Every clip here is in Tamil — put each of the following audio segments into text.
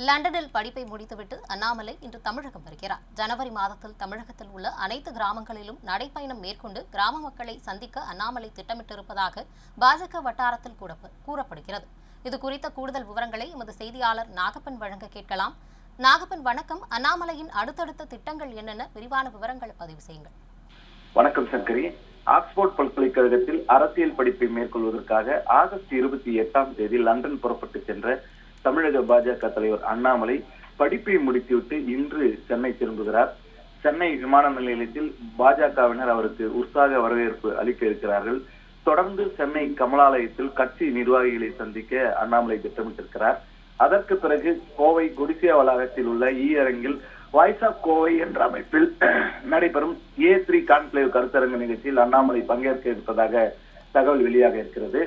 லண்டனில் படிப்பை முடித்துவிட்டு அண்ணாமலை இன்று தமிழகம் வருகிறார். ஜனவரி மாதத்தில் தமிழகத்தில் உள்ள அனைத்து கிராமங்களிலும் நடைப்பயணம் மேற்கொண்டு கிராம மக்களை சந்திக்க அண்ணாமலை திட்டமிட்டிருப்பதாக பாஜக வட்டாரத்தில் கூறப்ப- கூறப்படுகிறது. இது குறித்த கூடுதல் விவரங்களை எமது செய்தியாளர் நாகப்பன் வழங்க கேட்கலாம். நாகப்பன் வணக்கம். அண்ணாமலையின் அடுத்தடுத்த திட்டங்கள் என்னென்ன? விரிவான விவரங்களை பதிவு செய்யுங்கள். வணக்கம் சங்கரி. ஆக்ஸ்போர்ட் பல்கலைக்கழகத்தில் அரசியல் படிப்பை மேற்கொள்வதற்காக ஆகஸ்ட் இருபத்தி எட்டாம் தேதி லண்டன் புறப்பட்டு சென்ற தமிழக பாஜக தலைவர் அண்ணாமலை படிப்பை முடித்துவிட்டு இன்று சென்னை திரும்புகிறார். சென்னை விமான நிலையத்தில் பாஜகவினர் அவருக்கு உற்சாக வரவேற்பு அளிக்க இருக்கிறார்கள். தொடர்ந்து சென்னை கமலாலயத்தில் கட்சி நிர்வாகிகளை சந்திக்க அண்ணாமலை திட்டமிட்டிருக்கிறார். அதற்கு பிறகு கோவை குடிசியா வளாகத்தில் உள்ள ஈ அரங்கில் வாய்ஸ் ஆஃப் கோவை என்ற அமைப்பில் நடைபெறும் ஏ த்ரீ கான்க்ளேவ் கருத்தரங்கு நிகழ்ச்சியில் அண்ணாமலை பங்கேற்க இருப்பதாக தகவல் வெளியாக இருக்கிறது.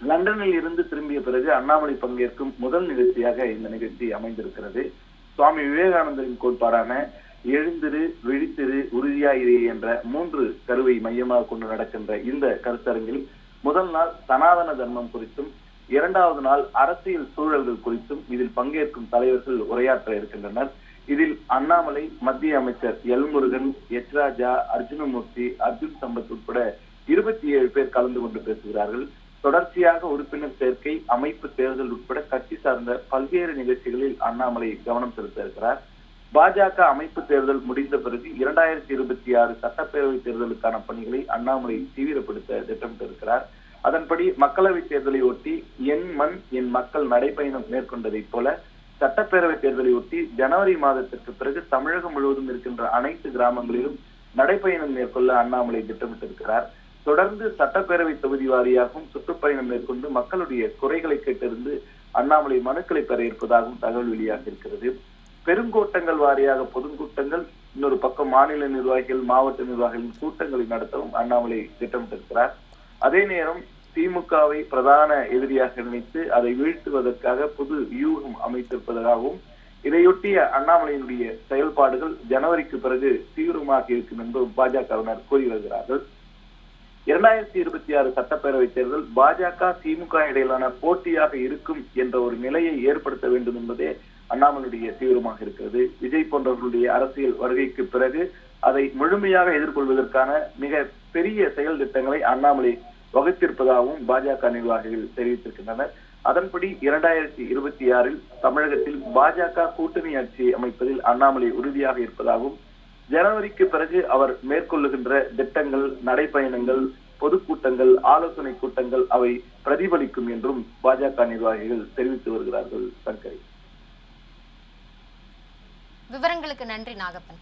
லண்டனில் இருந்து திரும்பிய பிறகு அண்ணாமலை பங்கேற்கும் முதல் நிகழ்ச்சியாக இந்த நிகழ்ச்சி அமைந்திருக்கிறது. சுவாமி விவேகானந்தரின் கோட்பாடான எழுந்திரு விழித்திரு உறுதியாயிரு என்ற மூன்று கருவை மையமாக கொண்டு நடக்கின்ற இந்த கருத்தரங்கில் முதல் நாள் சனாதன தர்மம் குறித்தும் இரண்டாவது நாள் அரசியல் சூழல்கள் குறித்தும் இதில் பங்கேற்கும் தலைவர்கள் உரையாற்ற இருக்கின்றனர். இதில் அண்ணாமலை மத்திய அமைச்சர் எல் முருகன் எச் ராஜா அர்ஜுனமூர்த்தி அர்ஜுன் சம்பத் உட்பட இருபத்தி ஏழு பேர் கலந்து கொண்டு பேசுகிறார்கள். தொடர்ச்சியாக உறுப்பினர் சேர்க்கை அமைப்பு தேர்தல் உட்பட கட்சி சார்ந்த பல்வேறு நிகழ்ச்சிகளில் அண்ணாமலை கவனம் செலுத்த இருக்கிறார். பாஜக அமைப்பு தேர்தல் முடிந்த பிறகு இரண்டாயிரத்தி இருபத்தி ஆறு சட்டப்பேரவை தேர்தலுக்கான பணிகளை அண்ணாமலை தீவிரப்படுத்த திட்டமிட்டிருக்கிறார். அதன்படி மக்களவை தேர்தலை ஒட்டி என் மண் என் மக்கள் நடைபயணம் மேற்கொண்டதைப் போல சட்டப்பேரவை தேர்தலை ஒட்டி ஜனவரி மாதத்திற்கு பிறகு தமிழகம் முழுவதும் இருக்கின்ற அனைத்து கிராமங்களிலும் நடைபயணம் மேற்கொள்ள அண்ணாமலை திட்டமிட்டிருக்கிறார். தொடர்ந்து சட்டப்பேரவை தொகுதி வாரியாகவும் சுற்றுப்பயணம் மேற்கொண்டு மக்களுடைய குறைகளை கேட்டிருந்து அண்ணாமலை மனுக்களை பெற இருப்பதாகவும் தகவல் வெளியாக இருக்கிறது பெருங்கூட்டங்கள் வாரியாக பொதுக்கூட்டங்கள் இன்னொரு பக்கம் மாநில நிர்வாகிகள் மாவட்ட நிர்வாகிகளின் கூட்டங்களை நடத்தவும் அண்ணாமலை திட்டமிட்டிருக்கிறார். அதே நேரம் திமுகவை பிரதான எதிரியாக நினைத்து அதை வீழ்த்துவதற்காக புது வியூகம் அமைத்திருப்பதாகவும் இதையொட்டிய அண்ணாமலையினுடைய செயல்பாடுகள் ஜனவரிக்கு பிறகு தீவிரமாக இருக்கும் என்றும் பாஜகவினர் கூறி வருகிறார்கள். இரண்டாயிரத்தி இருபத்தி ஆறு சட்டப்பேரவை தேர்தல் பாஜக திமுக இடையிலான போட்டியாக இருக்கும் என்ற ஒரு நிலையை ஏற்படுத்த வேண்டும் என்பதே அண்ணாமலையுடைய தீவிரமாக இருக்கிறது. விஜய் போன்றவர்களுடைய அரசியல் வருகைக்கு பிறகு அதை முழுமையாக எதிர்கொள்வதற்கான மிக பெரிய செயல் திட்டங்களை அண்ணாமலை வகுத்திருப்பதாகவும் பாஜக நிர்வாகிகள் தெரிவித்திருக்கின்றனர். அதன்படி இரண்டாயிரத்தி இருபத்தி ஆறில் தமிழகத்தில் பாஜக கூட்டணி ஆட்சியை அமைப்பதில் அண்ணாமலை உறுதியாக இருப்பதாகவும் ஜனவரிக்கு பிறகு அவர் மேற்கொள்ளுகின்ற திட்டங்கள் நடைப்பயணங்கள் பொதுக்கூட்டங்கள் ஆலோசனை கூட்டங்கள் அவை பிரதிபலிக்கும் என்றும் பாஜக நிர்வாகிகள் தெரிவித்து வருகிறார்கள் சங்கரி. விவரங்களுக்கு நன்றி நாகப்பன்.